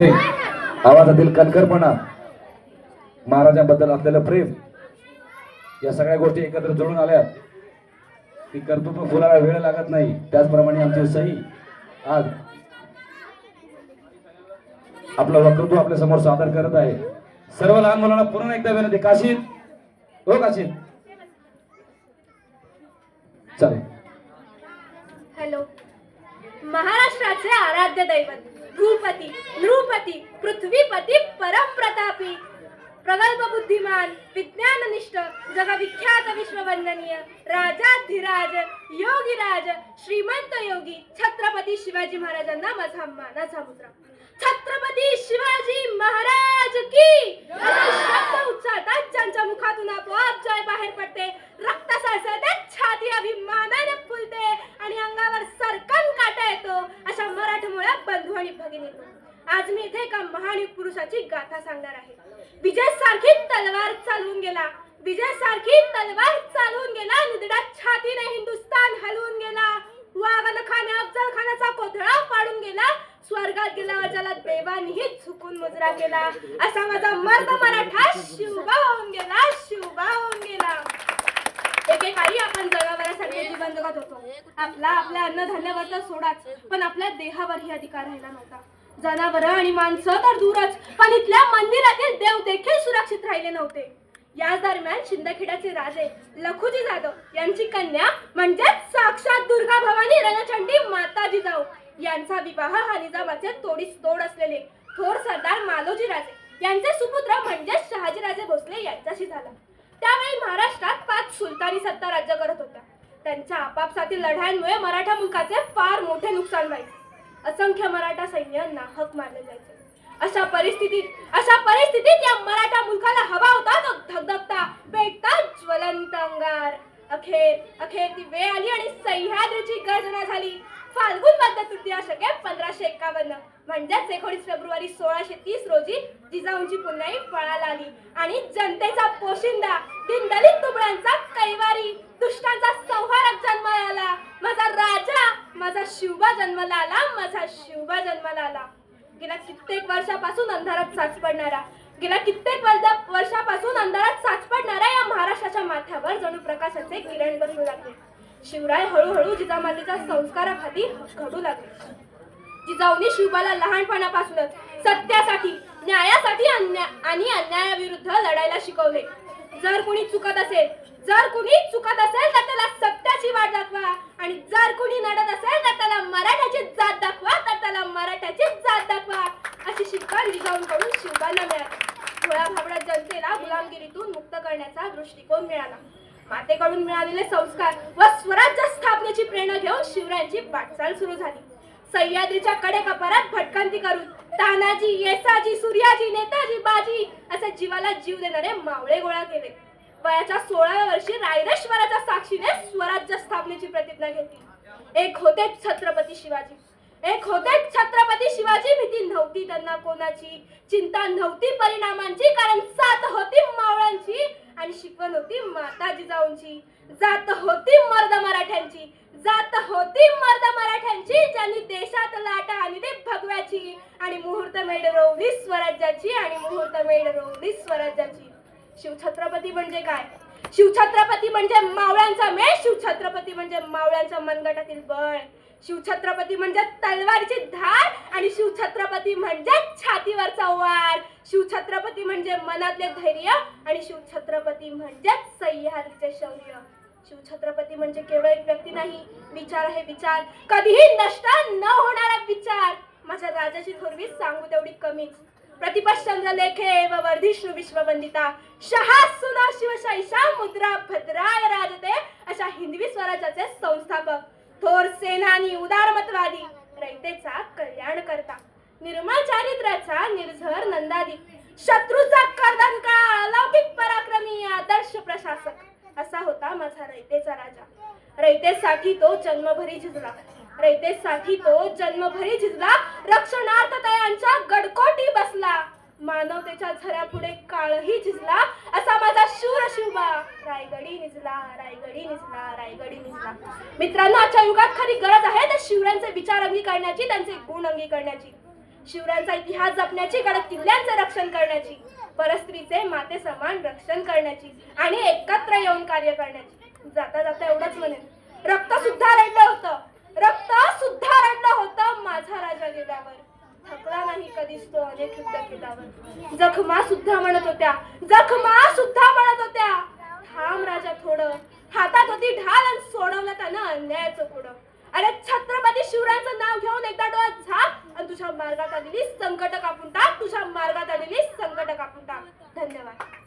आवाजातील कणखरपणा महाराजांबद्दल असलेलं प्रेम या सगळ्या गोष्टी एकत्र जुळून आल्या की कर्तृत्व फुलाला वेळ लागत नाही. त्याचप्रमाणे आमची सही आज आपलं वक्तृत्व आपल्यासमोर सादर करत आहे. सर्व लहान मुलांना पुन्हा एकदा विनंती. काशीद हो काशीद. चालेल हॅलो. महाराष्ट्राचे आराध्य दैवत. भूपती नृपती पृथ्वीपती परमप्रतापी। प्रगल्भ बुद्धिमान विज्ञाननिष्ठ जगविख्यात विश्ववंदनीय राजाधिराज योगीराज श्रीमंत योगी छत्रपती शिवाजी महाराजांना माझा मानाचा मुद्रा। छत्रपती शिवाजी महाराज की! शब्द उच्चारतात ज्यांच्या मुखातून आपोआप जय बाहेर पडते रक्त विजय सारखी तलवार चालवून गेला. विजय सारखी तलवार चालवून गेला. निदडात छातीने हिंदुस्तान हलवून गेला. वागन खाने अफजल खानाचा कोथळा पाडून गेला. स्वर्गात गेल्यावर ज्याला देवानीही झुकून मुजरा केला. असा माझा मर्द मराठा शिवबा होऊन गेला. शिवबा होऊन गेला. एकेकाळी आपण जगावरासाठी जीवन जगत होतो. आपला आपल्या अन्नधान्यावर तर सोडाच. पण आपल्या देहावरही अधिकार राहिला नव्हता. जनावर आणि माणसं तर दूरच पण इथल्या मंदिरातील देव देखील सुरक्षित राहिले नव्हते. याच दरम्यान शिंदखेड्याचे राजे लखुजी जाधव यांची कन्या म्हणजेच साक्षात दुर्गा भवानी रणचंडी माता जिजाऊ यांचा विवाह हा निजामाचे तोडीस तोड असलेले थोर सरदार मालोजी राजे यांचे सुपुत्र म्हणजेच शहाजीराजे भोसले यांच्याशी झाला. त्यावेळी महाराष्ट्रात पाच सुलतानी सत्ता राज्य करत होत्या. त्यांच्या आपापसातील लढायांमुळे मराठा मुलकाचे फार मोठे नुकसान व्हायचे. असंख्य मराठा सैन्य नाहक मारले जायचे. अशा परिस्थितीत अशा परिस्थितीत या मराठा मुलकाला हवा होता तो धगधगता. पेटता ज्वलंत अंगार. अखेर अखेर ती वेळ आली आणि सह्याद्रीची गर्जना झाली. फाल्गुन मध्य तृतीया शके पंधराशे एकावन्न. म्हणजेच एकोणीस फेब्रुवारी सोळाशे तीस रोजी जिजाऊंची पुण्याई फळाला आली. आणि जनतेचा पोशिंदा दिनदलित तुबड्यांचा कैवारी दुष्टांचा संहारक जन्माला. आला माझा राजा माझा शिवबा जन्माला आला माझा शिवबा जन्माला आला गेल्या कित्येक वर्षापासून अंधारात साच पडणारा गेल्या कित्येक वर्धा- वर्षापासून अंधारात साच पडणारा या महाराष्ट्राच्या माथ्यावर जणू प्रकाशाचे किरण बसू लागले. शिवराय हळूहळू जिजामातेच्या संस्काराखाली घडू लागले. जिजाऊने शिवबाला लहानपणापासूनच सत्यासाठी न्यायासाठी अन्या- आणि अन्यायाविरुद्ध लढायला शिकवले. जर कुणी चुकत असेल जर कुणी चुकत असेल तर त्याला सत्याची वाट दाखवा. आणि जर कुणी नडत असेल तर त्याला मराठ्याची जात दाखवा तर त्याला मराठ्याची जात दाखवा. अशी शिकवण जिजाऊंकडून शिवबाला मिळाली. थोड्या जनतेला गुलामगिरीतून मुक्त करण्याचा दृष्टिकोन मिळाला. मातेकडून मिळालेले संस्कार व स्वराज्य स्थापनेची प्रेरणा घेऊन शिवरायांची वाटचाल सुरू झाली. सह्याद्रीच्या कडेकपारात भटकंती करून तानाजी येसाजी सूर्याजी नेताजी बाजी असे जीवाला जीव देणारे मावळे गोळा केले. वयाच्या सोळाव्या वर्षी रायरेश्वराच्या साक्षीने स्वराज्य स्थापनेची प्रतिज्ञा घेतली. एक होते छत्रपती शिवाजी. एक होते छत्रपती शिवाजी भीती नव्हती त्यांना कोणाची चिंता नव्हती परिणामांची कारण साथ होती मावळ्यांची आणि शिकवण होती माता जिजाऊंची जात होती मर्द मराठ्यांची. जात होती मर्द मराठ्यांची ज्यांनी देशात लाटा आणली भगव्याची. आणि मुहूर्त मेढ रोवली स्वराज्याची आणि मुहूर्त मेढ रोवली स्वराज्याची. शिवछत्रपती म्हणजे काय? शिवछत्रपती म्हणजे मावळ्यांचा मेळ शिवछत्रपती म्हणजे मावळ्यांच्या मनगटातील बळ. शिवछत्रपती म्हणजे तलवारीची धार आणि शिवछत्रपती म्हणजे छातीवरचा वार. शिवछत्रपती म्हणजे मनातले धैर्य आणि शिवछत्रपती म्हणजे सह्याद्रीचे शौर्य. शिवछत्रपती म्हणजे केवळ एक व्यक्ती नाही विचार आहे विचार. कधीही नष्ट न होणारा विचार. माझ्या राजाची थोरवी सांगू तेवढी कमीच. प्रतिपश्चंद्र लेखे व वर्धिष्णू विश्ववंदिता. शहा सुना शिवशाहीशा मुद्रा भद्राय राजते अशा हिंदवी स्वराज्याचे संस्थापक. थोर सेनानी उदारमतवादी रयतेचा कल्याण करता निर्मळ चारित्र्याचा निर्झर नंदादी शत कर्दन काळ अलौकिक पराक्रमी आदर्श प्रशासक असा होता माझा रयतेचा राजा रयतेसाठी तो जन्मभरी झिजला रयतेसाठी तो जन्मभरी झिजला रक्षणार्थ तयांच्या गडकोटी बसला. मानवतेच्या झऱ्यापुढे काळही झिजला असा माझा शूर शिवबा रायगडी निजला रायगडी निजला रायगडी निजला. मित्रांनो आजच्या युगात खरी गरज आहे तर शिवरायांचे विचार अंगीकारण्याची त्यांचे गुण अंगीकारण्याची. शिवरायांचा इतिहास जपण्याची गडद किल्ल्यांचे रक्षण करण्याची. परस्त्रीचे माते समान रक्षण करण्याची आणि एकत्र येऊन कार्य करण्याची. जाता जाता एवढंच म्हणेन. रक्त सुद्धा रडलं होतं. रक्त सुद्धा रडलं होतं माझा राजा गेल्यावर. थकला नाही कधीच तो अनेक युद्ध केल्यावर. जखमा सुद्धा म्हणत होत्या. जखमा सुद्धा म्हणत होत्या. थांब राजा थोडं. हातात होती ढाल आणि सोडवलं त्यानं अन्यायाचं पुढं. अरे छत्रपती शिवरायांचं नाव घेऊन एकदा डोळ्यात झाक आणि तुझ्या मार्गात आलेली संकट कापून टाक. तुझ्या मार्गात आलेली संकट कापून टाक. धन्यवाद.